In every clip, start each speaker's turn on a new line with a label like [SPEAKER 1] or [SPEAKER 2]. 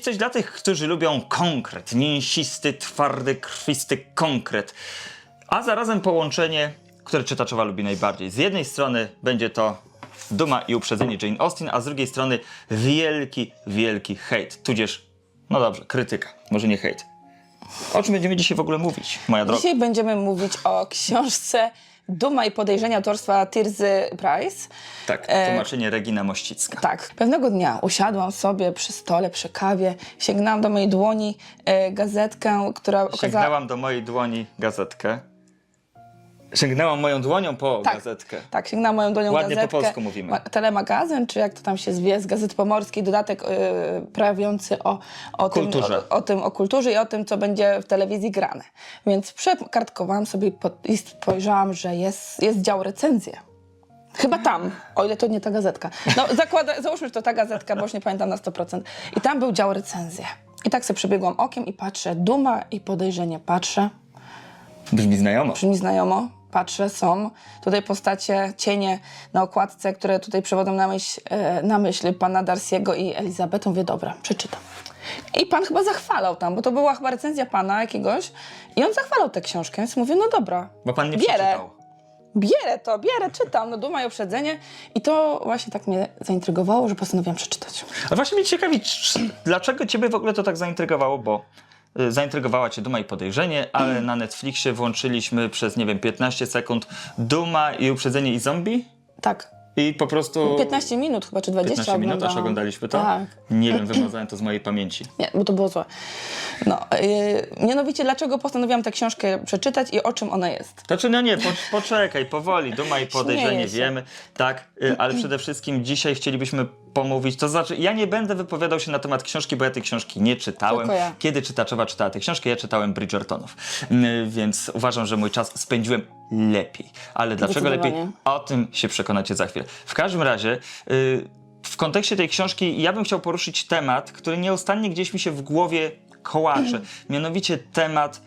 [SPEAKER 1] coś dla tych, którzy lubią konkret, mięsisty, twardy, krwisty konkret, a zarazem połączenie, które czytaczowa lubi najbardziej. Z jednej strony będzie to duma i uprzedzenie Jane Austen, a z drugiej strony wielki, wielki hejt, tudzież, no dobrze, krytyka, może nie hejt. O czym będziemy dzisiaj w ogóle mówić, moja droga?
[SPEAKER 2] Dzisiaj będziemy mówić o książce Duma i podejrzenia autorstwa Tirzy Price.
[SPEAKER 1] Tak, tłumaczenie Regina Mościcka.
[SPEAKER 2] Tak, pewnego dnia usiadłam sobie przy stole, przy kawie, sięgnęłam do mojej dłoni e, gazetkę, która okazała...
[SPEAKER 1] Sięgnęłam do mojej dłoni gazetkę. Sięgnęłam moją dłonią po
[SPEAKER 2] Tak.
[SPEAKER 1] gazetkę.
[SPEAKER 2] Tak, sięgnęłam moją dłonią
[SPEAKER 1] Ładnie po
[SPEAKER 2] gazetkę.
[SPEAKER 1] polsku mówimy.
[SPEAKER 2] Ma- telemagazyn, czy jak to tam się zwie, z Gazety Pomorskiej, dodatek yy, prawiący o, o,
[SPEAKER 1] Kulturze.
[SPEAKER 2] Tym, o, o tym, o kulturze i o tym, co będzie w telewizji grane. Więc przekartkowałam sobie i spojrzałam, że jest, jest dział recenzje. Chyba tam, o ile to nie ta gazetka. No zakłada, załóżmy, że to ta gazetka, bo już nie pamiętam na 100%. I tam był dział recenzje. I tak sobie przebiegłam okiem i patrzę, duma i podejrzenie, patrzę
[SPEAKER 1] Brzmi znajomo.
[SPEAKER 2] brzmi znajomo. Patrzę, są tutaj postacie, cienie na okładce, które tutaj przewodzą na myśl, e, na myśl pana Darcy'ego i Elizabeth. Mówię, dobra, przeczytam. I pan chyba zachwalał tam, bo to była chyba recenzja pana jakiegoś i on zachwalał tę książkę, więc mówię, no dobra,
[SPEAKER 1] Bo pan nie
[SPEAKER 2] bierę,
[SPEAKER 1] przeczytał.
[SPEAKER 2] bierę to, bierę, czytam, no duma i uprzedzenie i to właśnie tak mnie zaintrygowało, że postanowiłam przeczytać.
[SPEAKER 1] A właśnie mnie ciekawi, czy- dlaczego ciebie w ogóle to tak zaintrygowało, bo zaintrygowała cię Duma i Podejrzenie, ale na Netflixie włączyliśmy przez, nie wiem, 15 sekund Duma i Uprzedzenie i Zombie
[SPEAKER 2] Tak,
[SPEAKER 1] i po prostu...
[SPEAKER 2] 15 minut chyba, czy 20
[SPEAKER 1] 15 minut aż
[SPEAKER 2] oglądałam.
[SPEAKER 1] oglądaliśmy to?
[SPEAKER 2] Tak.
[SPEAKER 1] Nie wiem, wymazałem to z mojej pamięci.
[SPEAKER 2] Nie, bo to było złe. No, yy, mianowicie dlaczego postanowiłam tę książkę przeczytać i o czym ona jest.
[SPEAKER 1] Znaczy, no nie, po, poczekaj, powoli, Duma i Podejrzenie
[SPEAKER 2] Śmieję się.
[SPEAKER 1] wiemy, tak, y, ale przede wszystkim dzisiaj chcielibyśmy pomówić, to znaczy ja nie będę wypowiadał się na temat książki, bo ja tej książki nie czytałem.
[SPEAKER 2] Ja.
[SPEAKER 1] Kiedy czytaczowa czytała tę książkę, ja czytałem Bridgertonów, Y, więc uważam, że mój czas spędziłem lepiej. Ale dlaczego lepiej? O tym się przekonacie za chwilę. W każdym razie... y, w kontekście tej książki ja bym chciał poruszyć temat, który nieustannie gdzieś mi się w głowie kołacze. Mianowicie temat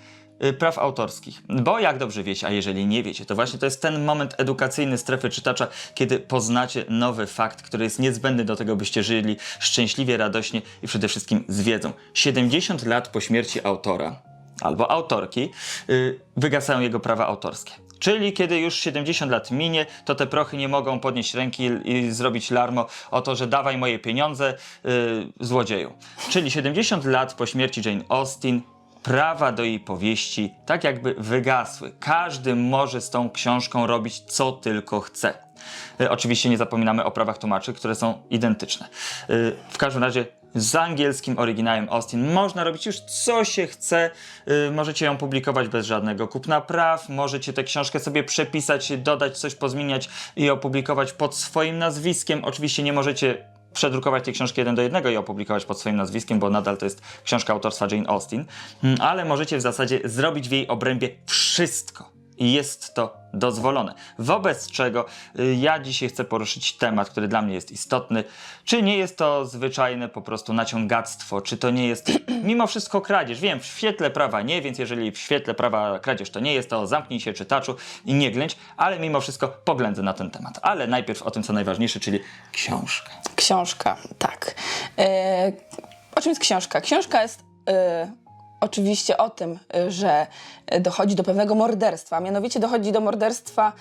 [SPEAKER 1] praw autorskich. Bo jak dobrze wiecie, a jeżeli nie wiecie, to właśnie to jest ten moment edukacyjny strefy czytacza, kiedy poznacie nowy fakt, który jest niezbędny do tego, byście żyli szczęśliwie, radośnie i przede wszystkim z wiedzą. 70 lat po śmierci autora albo autorki y, wygasają jego prawa autorskie. Czyli kiedy już 70 lat minie, to te prochy nie mogą podnieść ręki i zrobić larmo o to, że dawaj moje pieniądze y, złodzieju. Czyli 70 lat po śmierci Jane Austen prawa do jej powieści tak jakby wygasły. Każdy może z tą książką robić co tylko chce. Y, Oczywiście nie zapominamy o prawach tłumaczy, które są identyczne. Y, W każdym razie z angielskim oryginałem Austin można robić już co się chce. Y, Możecie ją publikować bez żadnego kupna praw, możecie tę książkę sobie przepisać, dodać coś, pozmieniać i opublikować pod swoim nazwiskiem. Oczywiście nie możecie przedrukować tej książki jeden do jednego i opublikować pod swoim nazwiskiem, bo nadal to jest książka autorstwa Jane Austen, Mm, ale możecie w zasadzie zrobić w jej obrębie wszystko. Jest to dozwolone. Wobec czego y, ja dzisiaj chcę poruszyć temat, który dla mnie jest istotny. Czy nie jest to zwyczajne po prostu naciągactwo? Czy to nie jest mimo wszystko kradzież? Wiem, w świetle prawa nie, więc jeżeli w świetle prawa kradzież to nie jest, to zamknij się czytaczu i nie ględź, ale mimo wszystko poględzę na ten temat. Ale najpierw o tym, co najważniejsze, czyli książka.
[SPEAKER 2] Książka, tak. E, o czym jest książka? Książka jest e, oczywiście o tym, e, że e, dochodzi do pewnego morderstwa. Mianowicie dochodzi do morderstwa,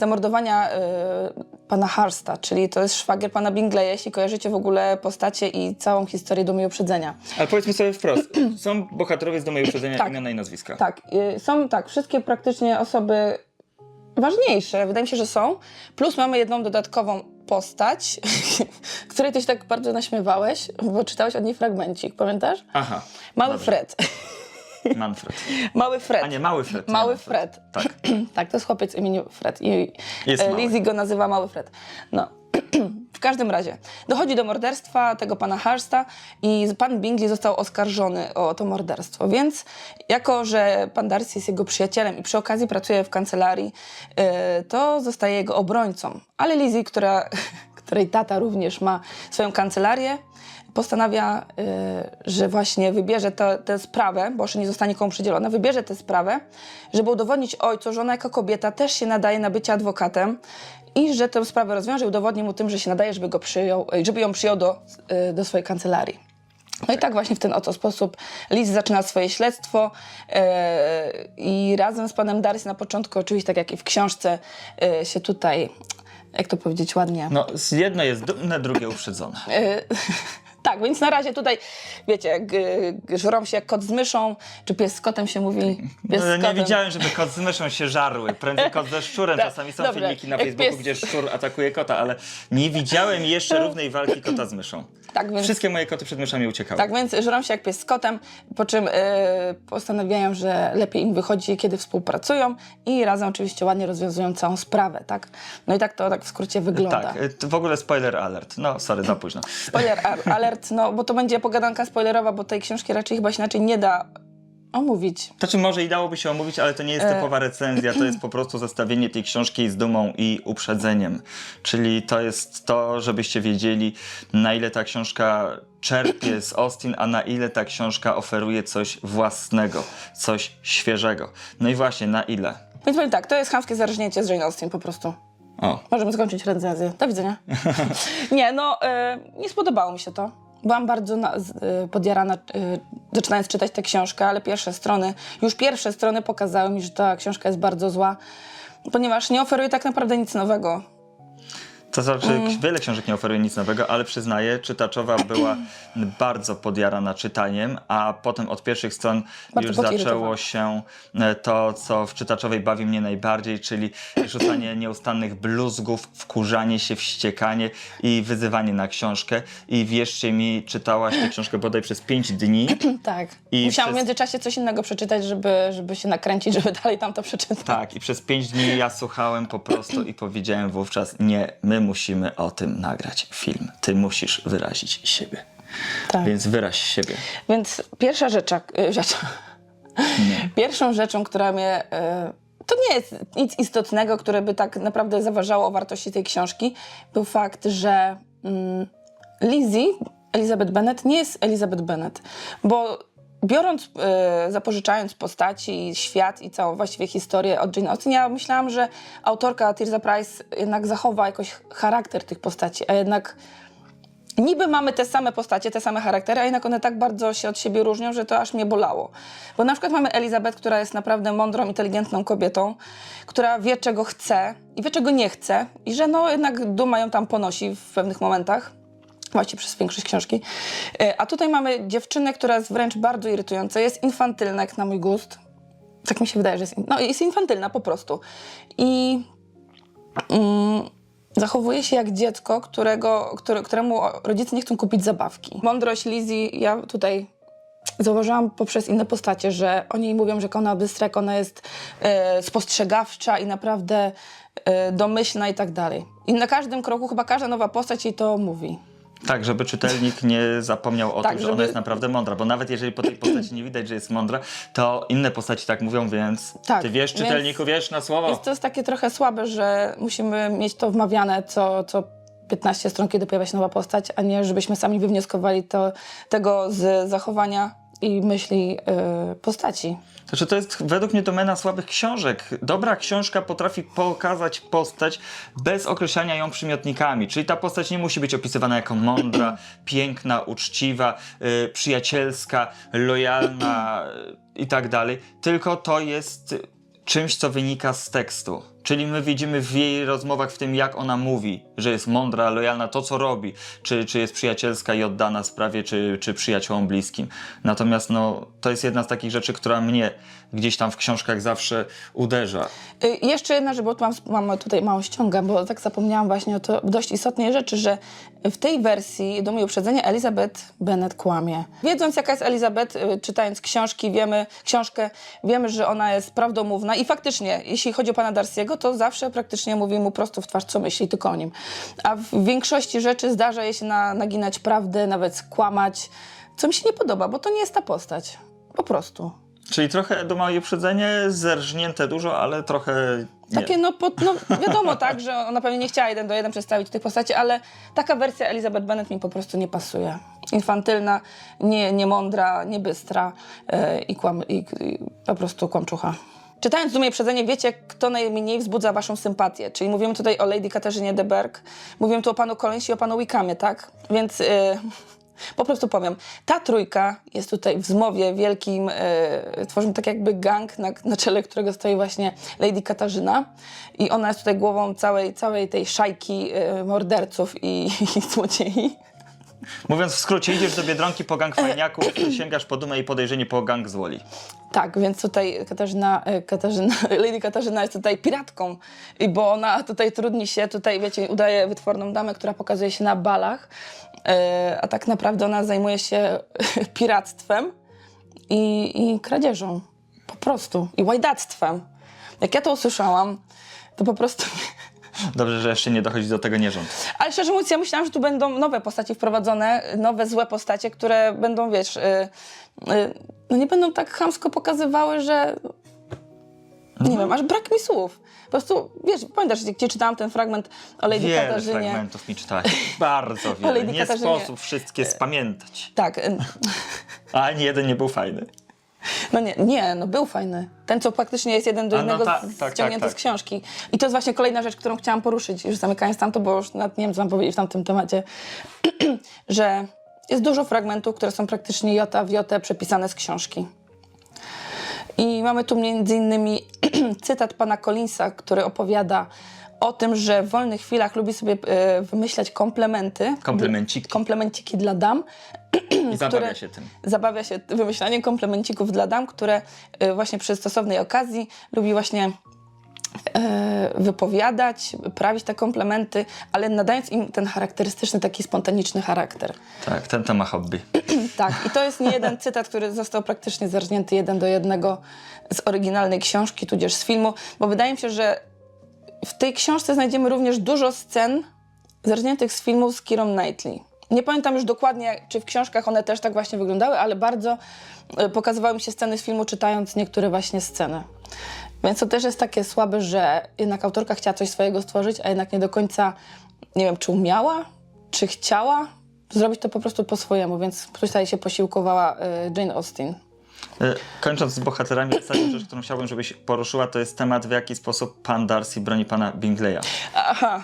[SPEAKER 2] zamordowania e, pana Harsta, czyli to jest szwagier pana Bingleya, jeśli kojarzycie w ogóle postacie i całą historię Dumy i Uprzedzenia.
[SPEAKER 1] Ale powiedzmy sobie wprost, są bohaterowie z domu i uprzedzenia
[SPEAKER 2] Tak.
[SPEAKER 1] imiona i nazwiska.
[SPEAKER 2] Tak, y, są tak, wszystkie praktycznie osoby ważniejsze, wydaje mi się, że są. Plus mamy jedną dodatkową postać, której ty się tak bardzo naśmiewałeś, bo czytałeś od niej fragmencik, pamiętasz?
[SPEAKER 1] Aha.
[SPEAKER 2] Mały
[SPEAKER 1] dobrze.
[SPEAKER 2] Fred.
[SPEAKER 1] Manfred.
[SPEAKER 2] Mały Fred.
[SPEAKER 1] A nie, mały Fred. nie
[SPEAKER 2] Mały
[SPEAKER 1] Manfred.
[SPEAKER 2] Fred.
[SPEAKER 1] Tak.
[SPEAKER 2] tak, to jest chłopiec imieniu Fred. I
[SPEAKER 1] Jest
[SPEAKER 2] e. Lizzie go nazywa Mały Fred. No. w każdym razie, dochodzi do morderstwa tego pana Harsta i pan Bingley został oskarżony o to morderstwo, więc jako, że pan Darcy jest jego przyjacielem i przy okazji pracuje w kancelarii, e, to zostaje jego obrońcą. Ale Lizzie, która, której tata również ma swoją kancelarię, postanawia, y, że właśnie wybierze tę sprawę, bo jeszcze nie zostanie komu przydzielona, wybierze tę sprawę, żeby udowodnić ojcu, że ona jako kobieta też się nadaje na bycie adwokatem i że tę sprawę rozwiąże i udowodni mu tym, że się nadaje, żeby, go przyjął, y, żeby ją przyjął do, y, do swojej kancelarii. No i tak właśnie w ten oto sposób Liz zaczyna swoje śledztwo e, i razem z panem Darcy na początku, oczywiście tak jak i w książce, e, się tutaj, jak to powiedzieć ładnie,
[SPEAKER 1] No, jedno jest dumne, drugie uprzedzone.
[SPEAKER 2] E, tak, więc na razie tutaj, wiecie, żrą się jak kot z myszą, czy pies z kotem się mówi. Pies
[SPEAKER 1] No, nie widziałem, żeby kot z myszą się żarły. Prędzej kot ze szczurem.
[SPEAKER 2] Tak,
[SPEAKER 1] Czasami są
[SPEAKER 2] dobra.
[SPEAKER 1] filmiki na Facebooku,
[SPEAKER 2] pies-
[SPEAKER 1] gdzie szczur atakuje kota, ale nie widziałem jeszcze równej walki kota z myszą.
[SPEAKER 2] Tak, więc,
[SPEAKER 1] Wszystkie moje koty przed myszami uciekały.
[SPEAKER 2] tak, więc żrą się jak pies z kotem, po czym e, postanawiają, że lepiej im wychodzi, kiedy współpracują i razem oczywiście ładnie rozwiązują całą sprawę, tak? No i tak to tak w skrócie wygląda.
[SPEAKER 1] Tak, to w ogóle spoiler alert. No, sorry, za późno.
[SPEAKER 2] Spoiler a- no bo to będzie pogadanka spoilerowa, bo tej książki raczej chyba się inaczej nie da omówić.
[SPEAKER 1] Znaczy może i dałoby się omówić, ale to nie jest
[SPEAKER 2] E.
[SPEAKER 1] typowa recenzja, to jest po prostu zestawienie tej książki z dumą i uprzedzeniem. Czyli to jest to, żebyście wiedzieli, na ile ta książka czerpie z Austin, a na ile ta książka oferuje coś własnego, coś świeżego. No i właśnie, na ile.
[SPEAKER 2] Więc powiem tak, to jest chamskie zarżnięcie z Jane Austen po prostu.
[SPEAKER 1] O,
[SPEAKER 2] Możemy skończyć recenzję. Do widzenia. nie, no, e, nie spodobało mi się to. Byłam bardzo na, e, podjarana, e, zaczynając czytać tę książkę, ale pierwsze strony, już pierwsze strony pokazały mi, że ta książka jest bardzo zła, ponieważ nie oferuje tak naprawdę nic nowego.
[SPEAKER 1] To znaczy, wiele książek nie oferuje nic nowego, ale przyznaję, czytaczowa była bardzo podjarana czytaniem, a potem od pierwszych stron
[SPEAKER 2] Bardzo
[SPEAKER 1] już zaczęło się e, to, co w czytaczowej bawi mnie najbardziej, czyli rzucanie nieustannych bluzgów, wkurzanie się, wściekanie i wyzywanie na książkę. I wierzcie mi, czytałaś tę książkę bodaj przez 5 dni.
[SPEAKER 2] Tak.
[SPEAKER 1] I
[SPEAKER 2] Musiałam
[SPEAKER 1] przez-
[SPEAKER 2] w międzyczasie coś innego przeczytać, żeby, żeby się nakręcić, żeby dalej tam to przeczytać.
[SPEAKER 1] Tak, i przez 5 dni ja słuchałem po prostu i powiedziałem wówczas, nie, my musimy o tym nagrać film. Ty musisz wyrazić siebie.
[SPEAKER 2] Tak.
[SPEAKER 1] Więc wyraź siebie.
[SPEAKER 2] Więc pierwsza rzecz, rzecz. pierwszą rzeczą, która mnie. y, To nie jest nic istotnego, które by tak naprawdę zaważało o wartości tej książki, był fakt, że mm, Lizzie, Elizabeth Bennet, nie jest Elizabeth Bennet, bo biorąc, y, zapożyczając postaci, świat i całą właściwie historię od Jane Austen, ja myślałam, że autorka Tirza Price jednak zachowa jakoś charakter tych postaci, a jednak niby mamy te same postacie, te same charaktery, a jednak one tak bardzo się od siebie różnią, że to aż mnie bolało. Bo na przykład mamy Elizabeth, która jest naprawdę mądrą, inteligentną kobietą, która wie, czego chce i wie, czego nie chce i że no jednak duma ją tam ponosi w pewnych momentach. Właściwie przez większość książki. E, A tutaj mamy dziewczynę, która jest wręcz bardzo irytująca. Jest infantylna, jak na mój gust. Tak mi się wydaje, że jest, in- no, jest infantylna po prostu. I mm, zachowuje się jak dziecko, którego, które, któremu rodzice nie chcą kupić zabawki. Mądrość Lizzie, ja tutaj zauważyłam poprzez inne postacie, że oni mówią, że ona bystra, jak ona jest e, spostrzegawcza i naprawdę e, domyślna i tak dalej. I na każdym kroku chyba każda nowa postać jej to mówi.
[SPEAKER 1] Tak, żeby czytelnik nie zapomniał o
[SPEAKER 2] Tak,
[SPEAKER 1] tym, że
[SPEAKER 2] żeby-
[SPEAKER 1] ona jest naprawdę mądra, bo nawet jeżeli po tej postaci nie widać, że jest mądra, to inne postaci tak mówią, więc
[SPEAKER 2] Tak,
[SPEAKER 1] ty wiesz,
[SPEAKER 2] więc
[SPEAKER 1] czytelniku, wiesz na słowo.
[SPEAKER 2] Jest to jest takie trochę słabe, że musimy mieć to wmawiane co, co 15 stron, kiedy pojawia się nowa postać, a nie żebyśmy sami wywnioskowali to, tego z zachowania i myśli yy, postaci.
[SPEAKER 1] Znaczy, to jest według mnie domena słabych książek. Dobra książka potrafi pokazać postać bez określania ją przymiotnikami. Czyli ta postać nie musi być opisywana jako mądra, piękna, uczciwa, y, przyjacielska, lojalna y, i tak dalej. Tylko to jest czymś, co wynika z tekstu. Czyli my widzimy w jej rozmowach w tym, jak ona mówi, że jest mądra, lojalna, to co robi, czy, czy jest przyjacielska i oddana sprawie, czy, czy przyjaciołom bliskim. Natomiast no, to jest jedna z takich rzeczy, która mnie gdzieś tam w książkach zawsze uderza.
[SPEAKER 2] Y, jeszcze jedna rzecz, bo tu mam, mam tutaj małą ściągę, bo tak zapomniałam właśnie o to dość istotnej rzeczy, że w tej wersji do mojego uprzedzenia Elizabeth Bennet kłamie. Wiedząc jaka jest Elizabeth, y, czytając książki, wiemy, książkę, wiemy, że ona jest prawdomówna i faktycznie, jeśli chodzi o pana Darcy'ego, to zawsze praktycznie mówi mu prosto w twarz, co myśli, tylko o nim. A w większości rzeczy zdarza jej się na, naginać prawdę, nawet skłamać, co mi się nie podoba, bo to nie jest ta postać. Po prostu.
[SPEAKER 1] Czyli trochę do mojej uprzedzenie, zerżnięte dużo, ale trochę nie.
[SPEAKER 2] Takie, no, po, no wiadomo, tak, że ona pewnie nie chciała jeden do jeden przedstawić tych postaci, ale taka wersja Elizabeth Bennet mi po prostu nie pasuje. Infantylna, nie, nie mądra, nie bystra yy, i, kłam, i, i po prostu kłamczucha. Czytając Dumie Przedzenie, wiecie, kto najmniej wzbudza waszą sympatię. Czyli mówimy tutaj o Lady Katarzynie de Berg, mówimy tu o panu Collinsie i o panu Wickhamie, tak? Więc yy, Po prostu powiem, ta trójka jest tutaj w zmowie wielkim, e, tworzymy tak jakby gang, na, na czele którego stoi właśnie Lady Katarzyna i ona jest tutaj głową całej, całej tej szajki e, morderców i, i złodziei.
[SPEAKER 1] Mówiąc w skrócie, idziesz do Biedronki po gang fajniaków, sięgasz po dumę i podejrzenie po gang z Woli.
[SPEAKER 2] Tak, więc tutaj Katarzyna, e, Katarzyna, Lady Katarzyna jest tutaj piratką, i bo ona tutaj trudni się, tutaj wiecie, udaje wytworną damę, która pokazuje się na balach, e, a tak naprawdę ona zajmuje się piractwem i, i kradzieżą, po prostu, i łajdactwem. Jak ja to usłyszałam, to po prostu...
[SPEAKER 1] Dobrze, że jeszcze nie dochodzi do tego nierząd.
[SPEAKER 2] Ale szczerze mówiąc, ja myślałam, że tu będą nowe postacie wprowadzone, nowe złe postacie, które będą, wiesz, y, y, no nie będą tak chamsko pokazywały, że nie wiem, aż brak mi słów. Po prostu, wiesz, pamiętasz, gdzie czytałam ten fragment o Lady
[SPEAKER 1] Wiele
[SPEAKER 2] Katarzynie?
[SPEAKER 1] fragmentów mi czytałeś. Bardzo wiele. Nie
[SPEAKER 2] Katarzynie.
[SPEAKER 1] sposób wszystkie spamiętać.
[SPEAKER 2] Tak, y,
[SPEAKER 1] ani jeden nie był fajny.
[SPEAKER 2] No nie, nie, no był fajny. Ten, co praktycznie jest jeden do
[SPEAKER 1] A, no
[SPEAKER 2] jednego
[SPEAKER 1] tak,
[SPEAKER 2] z-
[SPEAKER 1] tak,
[SPEAKER 2] ściągnięty
[SPEAKER 1] tak,
[SPEAKER 2] z
[SPEAKER 1] tak.
[SPEAKER 2] książki. I to jest właśnie kolejna rzecz, którą chciałam poruszyć, już zamykając tamto, bo już nawet nie wiem, co mam powiedzieć w tamtym temacie, że jest dużo fragmentów, które są praktycznie jota w jotę przepisane z książki. I mamy tu między innymi cytat pana Collinsa, który opowiada o tym, że w wolnych chwilach lubi sobie e, wymyślać komplementy.
[SPEAKER 1] Komplemenciki.
[SPEAKER 2] Komplemenciki dla dam.
[SPEAKER 1] I zabawia
[SPEAKER 2] które-
[SPEAKER 1] się tym.
[SPEAKER 2] Zabawia się wymyślaniem komplemencików dla dam, które e, właśnie przy stosownej okazji lubi właśnie wypowiadać, prawić te komplementy, ale nadając im ten charakterystyczny, taki spontaniczny charakter.
[SPEAKER 1] Tak, ten to ma hobby.
[SPEAKER 2] Tak, i to jest nie jeden cytat, który został praktycznie zerżnięty jeden do jednego z oryginalnej książki, tudzież z filmu, bo wydaje mi się, że w tej książce znajdziemy również dużo scen zerżniętych z filmów z Kirą Knightley. Nie pamiętam już dokładnie, czy w książkach one też tak właśnie wyglądały, ale bardzo e, pokazywały mi się sceny z filmu, czytając niektóre właśnie sceny. Więc to też jest takie słabe, że jednak autorka chciała coś swojego stworzyć, a jednak nie do końca, nie wiem, czy umiała, czy chciała zrobić to po prostu po swojemu, więc tutaj się posiłkowała e, Jane Austen.
[SPEAKER 1] E, Kończąc z bohaterami, ostatnia rzecz, którą chciałbym, żebyś poruszyła, to jest temat, w jaki sposób pan Darcy broni pana Bingleya.
[SPEAKER 2] Aha.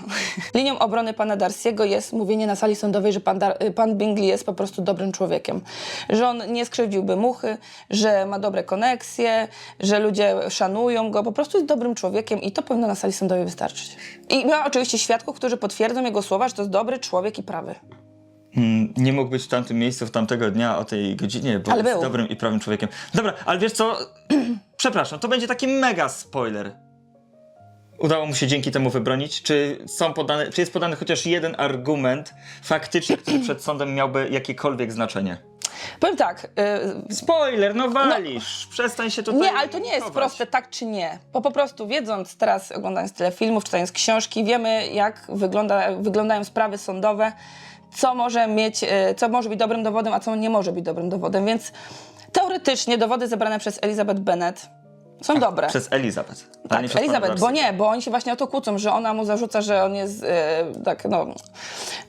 [SPEAKER 2] Linią obrony pana Darcy'ego jest mówienie na sali sądowej, że pan, Dar- pan Bingley jest po prostu dobrym człowiekiem. Że on nie skrzywdziłby muchy, że ma dobre koneksje, że ludzie szanują go, po prostu jest dobrym człowiekiem i to powinno na sali sądowej wystarczyć. I ma oczywiście świadków, którzy potwierdzą jego słowa, że to jest dobry człowiek i prawy.
[SPEAKER 1] Hmm, nie mógł być w tamtym miejscu w tamtego dnia o tej godzinie, bo
[SPEAKER 2] Ale
[SPEAKER 1] jest
[SPEAKER 2] był.
[SPEAKER 1] dobrym i prawym człowiekiem. Dobra, ale wiesz co? Przepraszam, to będzie taki mega spoiler. Udało mu się dzięki temu wybronić? Czy, są podane, czy jest podany chociaż jeden argument faktycznie, który przed sądem miałby jakiekolwiek znaczenie?
[SPEAKER 2] Powiem tak, y,
[SPEAKER 1] Spoiler, no walisz! Przestań się tutaj
[SPEAKER 2] Nie, ale to nie jest
[SPEAKER 1] chować.
[SPEAKER 2] proste tak czy nie. Bo po prostu wiedząc teraz, oglądając tyle filmów, czytając książki, wiemy jak wygląda, wyglądają sprawy sądowe, co może mieć, e, co może być dobrym dowodem, a co nie może być dobrym dowodem. Więc teoretycznie dowody zebrane przez Elizabeth Bennet są dobre.
[SPEAKER 1] Przez Elizabeth. ale
[SPEAKER 2] Tak,
[SPEAKER 1] nie przez
[SPEAKER 2] Elizabeth, bo nie, bo oni się właśnie o to kłócą, że ona mu zarzuca, że on jest e, tak, no,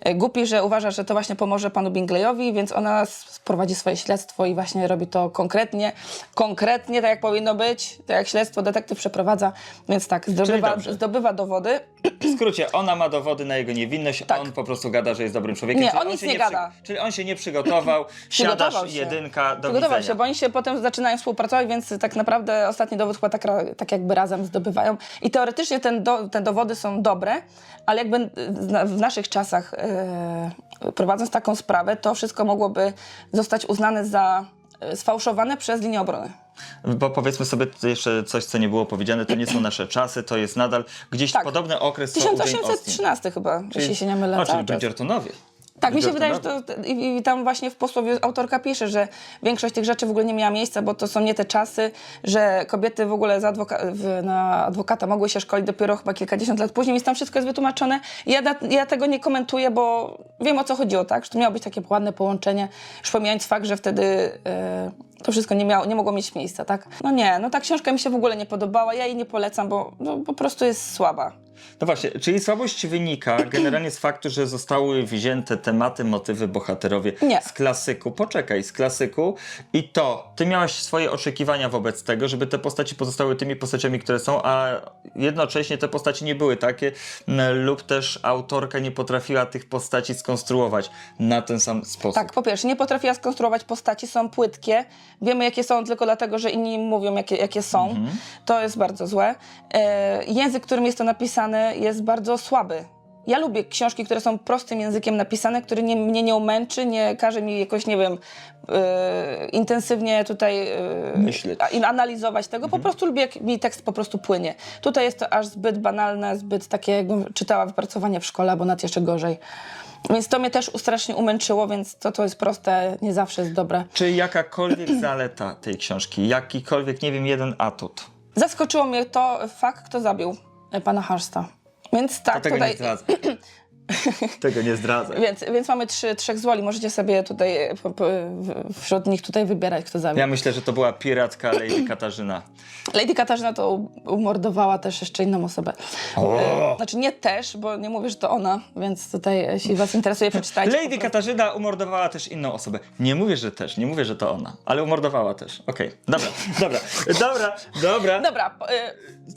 [SPEAKER 2] e, głupi, że uważa, że to właśnie pomoże panu Bingleyowi, więc ona prowadzi swoje śledztwo i właśnie robi to konkretnie, konkretnie, tak jak powinno być, tak jak śledztwo detektyw przeprowadza, więc tak, zdobywa, zdobywa dowody.
[SPEAKER 1] W skrócie, ona ma dowody na jego niewinność,
[SPEAKER 2] Tak.
[SPEAKER 1] on po prostu gada, że jest dobrym człowiekiem.
[SPEAKER 2] Nie, on nic nie
[SPEAKER 1] przy-
[SPEAKER 2] gada.
[SPEAKER 1] Czyli on się nie przygotował,
[SPEAKER 2] Przygotował
[SPEAKER 1] siadasz,
[SPEAKER 2] się.
[SPEAKER 1] jedynka, do
[SPEAKER 2] Przygotował
[SPEAKER 1] widzenia.
[SPEAKER 2] się, bo oni się potem zaczynają współpracować, więc tak naprawdę ostatni dowód chyba tak, tak jakby razem zdobywają. I teoretycznie ten do, te dowody są dobre, ale jakby w naszych czasach e, prowadząc taką sprawę, to wszystko mogłoby zostać uznane za e, sfałszowane przez linię obrony.
[SPEAKER 1] Bo powiedzmy sobie jeszcze coś, co nie było powiedziane, to nie są nasze czasy, to jest nadal gdzieś
[SPEAKER 2] Tak.
[SPEAKER 1] podobny okres, co u Jane Austen.
[SPEAKER 2] 1813 chyba, jeśli się nie mylę.
[SPEAKER 1] O, czyli. Bridgertonowie.
[SPEAKER 2] Tak, mi się wydaje, że
[SPEAKER 1] Bridgertonowie.
[SPEAKER 2] to i, i tam właśnie w posłowie autorka pisze, że większość tych rzeczy w ogóle nie miała miejsca, bo to są nie te czasy, że kobiety w ogóle za adwoka- w, na adwokata mogły się szkolić dopiero chyba kilkadziesiąt lat później, więc tam wszystko jest wytłumaczone. Ja, na, ja tego nie komentuję, bo wiem o co chodziło, tak? Że to miało być takie ładne połączenie, już pomijając fakt, że wtedy e, to wszystko nie, miało, nie mogło mieć miejsca, tak? No nie, no ta książka mi się w ogóle nie podobała, ja jej nie polecam, bo no, po prostu jest słaba.
[SPEAKER 1] No właśnie, czyli słabość wynika generalnie z faktu, że zostały wzięte tematy, motywy, bohaterowie
[SPEAKER 2] Nie.
[SPEAKER 1] z klasyku. Poczekaj, z klasyku i to, ty miałaś swoje oczekiwania wobec tego, żeby te postaci pozostały tymi postaciami, które są, a jednocześnie te postaci nie były takie m, lub też autorka nie potrafiła tych postaci skonstruować na ten sam sposób.
[SPEAKER 2] Tak, po pierwsze, nie potrafiła skonstruować postaci, są płytkie. Wiemy, jakie są tylko dlatego, że inni mówią, jakie, jakie są. To jest bardzo złe. E, język, którym jest to napisane, jest bardzo słaby. Ja lubię książki, które są prostym językiem napisane, który nie, mnie nie umęczy, nie każe mi jakoś, nie wiem, e, intensywnie tutaj
[SPEAKER 1] Myśleć.
[SPEAKER 2] a- analizować tego. Po prostu lubię, jak mi tekst po prostu płynie. Tutaj jest to aż zbyt banalne, zbyt takie, jakbym czytała wypracowanie w szkole, albo nawet jeszcze gorzej. Więc to mnie też strasznie umęczyło, więc to, to jest proste, nie zawsze jest dobre.
[SPEAKER 1] Czy jakakolwiek zaleta tej książki, jakikolwiek, nie wiem, jeden atut?
[SPEAKER 2] Zaskoczyło mnie to fakt, kto zabił pana Harsta. Więc tak, tutaj...
[SPEAKER 1] nie. tego nie zdradzę.
[SPEAKER 2] Więc, więc mamy trzy, trzech złoli, możecie sobie tutaj e, po, po, w- wśród nich tutaj wybierać, kto zabił.
[SPEAKER 1] Ja myślę, że to była piratka Lady Katarzyna.
[SPEAKER 2] Lady Katarzyna to u- umordowała też jeszcze inną osobę. E, Znaczy nie też, bo nie mówię, że to ona, więc tutaj e, jeśli was interesuje, przeczytajcie. po
[SPEAKER 1] Lady
[SPEAKER 2] prostu.
[SPEAKER 1] Katarzyna umordowała też inną osobę. Nie mówię, że też, nie mówię, że to ona, ale umordowała też. Okej, dobra, dobra, dobra, dobra.
[SPEAKER 2] Dobra, po- e,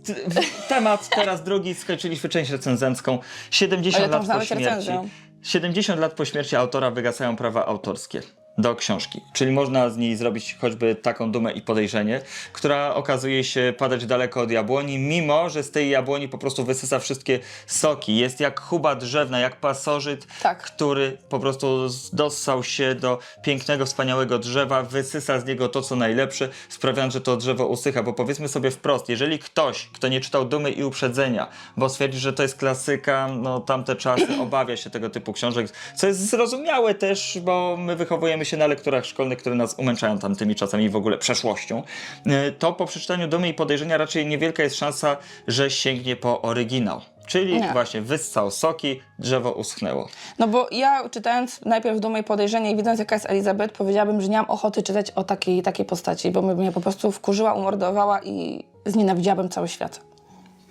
[SPEAKER 1] T- w- Temat teraz drugi, skończyliśmy część recenzencką. 70
[SPEAKER 2] Ale tam
[SPEAKER 1] lat po
[SPEAKER 2] znaleźć
[SPEAKER 1] śmierci.
[SPEAKER 2] recenzję.
[SPEAKER 1] 70 lat po śmierci autora wygasają prawa autorskie do książki. Czyli można z niej zrobić choćby taką dumę i podejrzenie, która okazuje się padać daleko od jabłoni, mimo że z tej jabłoni po prostu wysysa wszystkie soki. Jest jak chuba drzewna, jak pasożyt,
[SPEAKER 2] Tak.
[SPEAKER 1] który po prostu dossał się do pięknego, wspaniałego drzewa, wysysa z niego to, co najlepsze, sprawiając, że to drzewo usycha. Bo powiedzmy sobie wprost, jeżeli ktoś, kto nie czytał Dumy i Uprzedzenia, bo stwierdzi, że to jest klasyka, no tamte czasy, obawia się tego typu książek, co jest zrozumiałe też, bo my wychowujemy się na lekturach szkolnych, które nas umęczają tamtymi czasami w ogóle przeszłością, y, to po przeczytaniu Dumy i Podejrzenia raczej niewielka jest szansa, że sięgnie po oryginał. Czyli
[SPEAKER 2] Nie.
[SPEAKER 1] właśnie wyssał soki, drzewo uschnęło.
[SPEAKER 2] No bo ja czytając najpierw Dumę i Podejrzenie i widząc jaka jest Elizabeth, powiedziałabym, że nie mam ochoty czytać o takiej, takiej postaci, bo mnie po prostu wkurzyła, umordowała i znienawidziłabym cały świat.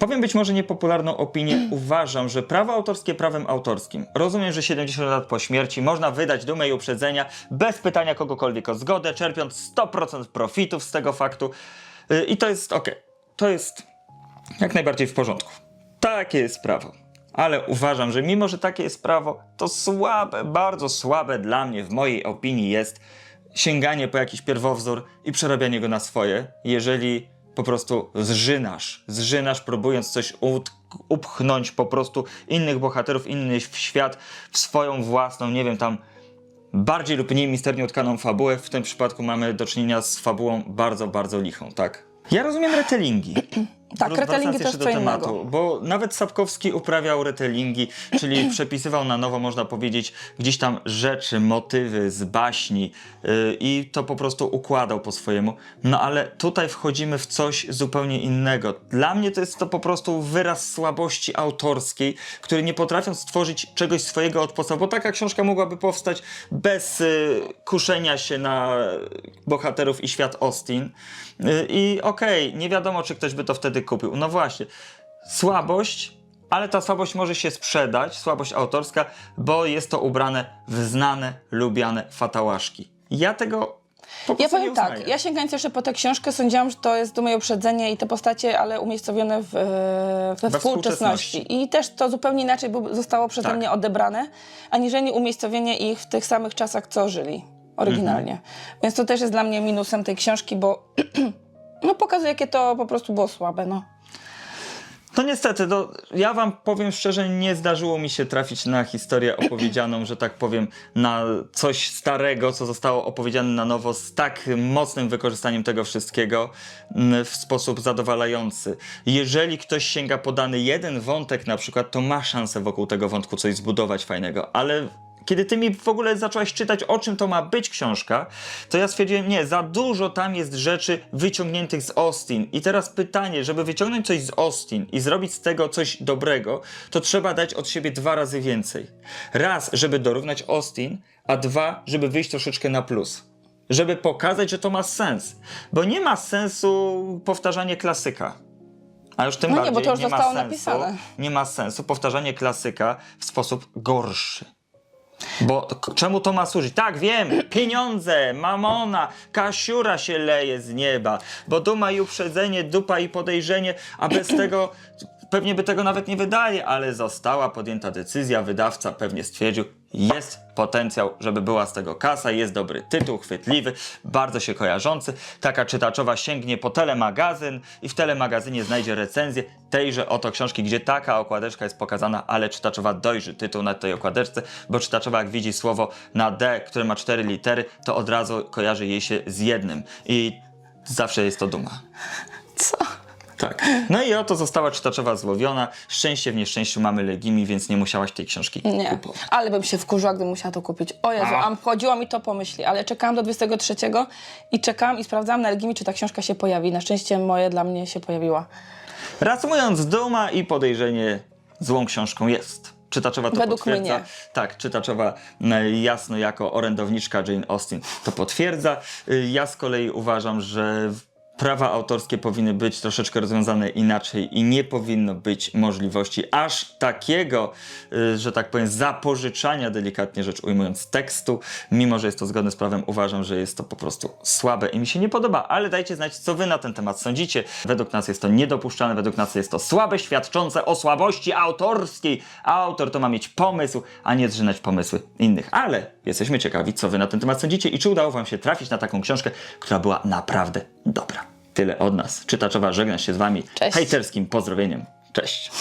[SPEAKER 1] Powiem być może niepopularną opinię. Uważam, że prawo autorskie prawem autorskim. Rozumiem, że 70 lat po śmierci można wydać dumę i uprzedzenia bez pytania kogokolwiek o zgodę, czerpiąc 100% profitów z tego faktu. Yy, I to jest ok. To jest jak najbardziej w porządku. Takie jest prawo. Ale uważam, że mimo, że takie jest prawo, to słabe, bardzo słabe dla mnie, w mojej opinii, jest sięganie po jakiś pierwowzór i przerabianie go na swoje, jeżeli po prostu zżynasz, zżynasz, próbując coś upchnąć po prostu innych bohaterów, inny świat w swoją własną, nie wiem, tam bardziej lub mniej misternie utkaną fabułę. W tym przypadku mamy do czynienia z fabułą bardzo, bardzo lichą, tak? Ja rozumiem retellingi.
[SPEAKER 2] Tak, retellingi jest
[SPEAKER 1] do
[SPEAKER 2] co
[SPEAKER 1] tematu,
[SPEAKER 2] innego.
[SPEAKER 1] bo nawet Sapkowski uprawiał retellingi, czyli przepisywał na nowo, można powiedzieć, gdzieś tam rzeczy, motywy z baśni yy, i to po prostu układał po swojemu. No ale tutaj wchodzimy w coś zupełnie innego. Dla mnie to jest to po prostu wyraz słabości autorskiej, który nie potrafią stworzyć czegoś swojego od podstaw, bo taka książka mogłaby powstać bez yy, kuszenia się na bohaterów i świat Austin. Yy, I okej, nie wiadomo, czy ktoś by to wtedy kupił. No właśnie, słabość, ale ta słabość może się sprzedać, słabość autorska, bo jest to ubrane w znane, lubiane fatałaszki. Ja tego
[SPEAKER 2] Ja powiem tak, ja sięgając jeszcze po tę książkę, sądziłam, że to jest i Uprzedzenie i te postacie, ale umiejscowione w, e, we,
[SPEAKER 1] We
[SPEAKER 2] współczesności. I też to zupełnie inaczej zostało przeze
[SPEAKER 1] Tak.
[SPEAKER 2] mnie odebrane, aniżeli umiejscowienie ich w tych samych czasach, co żyli oryginalnie.
[SPEAKER 1] Mhm.
[SPEAKER 2] Więc to też jest dla mnie minusem tej książki, bo no, pokazuje, jakie to po prostu było słabe. No.
[SPEAKER 1] No niestety, no, ja wam powiem szczerze, nie zdarzyło mi się trafić na historię opowiedzianą, że tak powiem, na coś starego, co zostało opowiedziane na nowo z tak mocnym wykorzystaniem tego wszystkiego mm, w sposób zadowalający. Jeżeli ktoś sięga po dany jeden wątek na przykład, to ma szansę wokół tego wątku coś zbudować fajnego, ale kiedy ty mi w ogóle zaczęłaś czytać, o czym to ma być książka, to ja stwierdziłem, nie, za dużo tam jest rzeczy wyciągniętych z Austin. I teraz pytanie, żeby wyciągnąć coś z Austin i zrobić z tego coś dobrego, to trzeba dać od siebie dwa razy więcej. Raz, żeby dorównać Austin, a dwa, żeby wyjść troszeczkę na plus. Żeby pokazać, że to ma sens. Bo nie ma sensu powtarzanie klasyka. A już tym
[SPEAKER 2] No nie,
[SPEAKER 1] bardziej
[SPEAKER 2] bo to już
[SPEAKER 1] ma
[SPEAKER 2] zostało
[SPEAKER 1] sensu,
[SPEAKER 2] napisane.
[SPEAKER 1] Nie ma sensu powtarzanie klasyka w sposób gorszy. Bo czemu to ma służyć? Tak, wiem, pieniądze, mamona, kasiura się leje z nieba, bo duma i uprzedzenie, dupa i podejrzenie, a bez tego pewnie by tego nawet nie wydali, ale została podjęta decyzja, wydawca pewnie stwierdził, jest potencjał, żeby była z tego kasa, jest dobry tytuł, chwytliwy, bardzo się kojarzący. Taka czytaczowa sięgnie po telemagazyn i w telemagazynie znajdzie recenzję tejże oto książki, gdzie taka okładeczka jest pokazana, ale czytaczowa dojrzy tytuł na tej okładeczce, bo czytaczowa jak widzi słowo na D, które ma cztery litery, to od razu kojarzy jej się z jednym i zawsze jest to duma. Tak. No i oto została czytaczowa złowiona. Szczęście w nieszczęściu mamy Legimi, więc nie musiałaś tej książki
[SPEAKER 2] Nie,
[SPEAKER 1] kupować.
[SPEAKER 2] ale bym się wkurzyła, gdybym musiała to kupić. O Jezu,
[SPEAKER 1] A.
[SPEAKER 2] a chodziło mi to po myśli, ale czekałam do 23 i czekałam i sprawdzałam na Elgimi, czy ta książka się pojawi. Na szczęście moje dla mnie się pojawiła.
[SPEAKER 1] Reasumując, Duma i podejrzenie złą książką jest. Czytaczowa to
[SPEAKER 2] Według
[SPEAKER 1] potwierdza.
[SPEAKER 2] mnie.
[SPEAKER 1] Tak, czytaczowa e, jasno jako orędowniczka Jane Austen to potwierdza. Y, Ja z kolei uważam, że w- prawa autorskie powinny być troszeczkę rozwiązane inaczej i nie powinno być możliwości aż takiego, y, że tak powiem, zapożyczania, delikatnie rzecz ujmując, tekstu. Mimo, że jest to zgodne z prawem, uważam, że jest to po prostu słabe i mi się nie podoba, ale dajcie znać, co wy na ten temat sądzicie. Według nas jest to niedopuszczalne, według nas jest to słabe, świadczące o słabości autorskiej. Autor to ma mieć pomysł, a nie zrzynać pomysły innych. Ale jesteśmy ciekawi, co wy na ten temat sądzicie i czy udało wam się trafić na taką książkę, która była naprawdę dobra. Tyle od nas. Czytaczowa żegna się z wami
[SPEAKER 2] Cześć.
[SPEAKER 1] hejterskim pozdrowieniem. Cześć.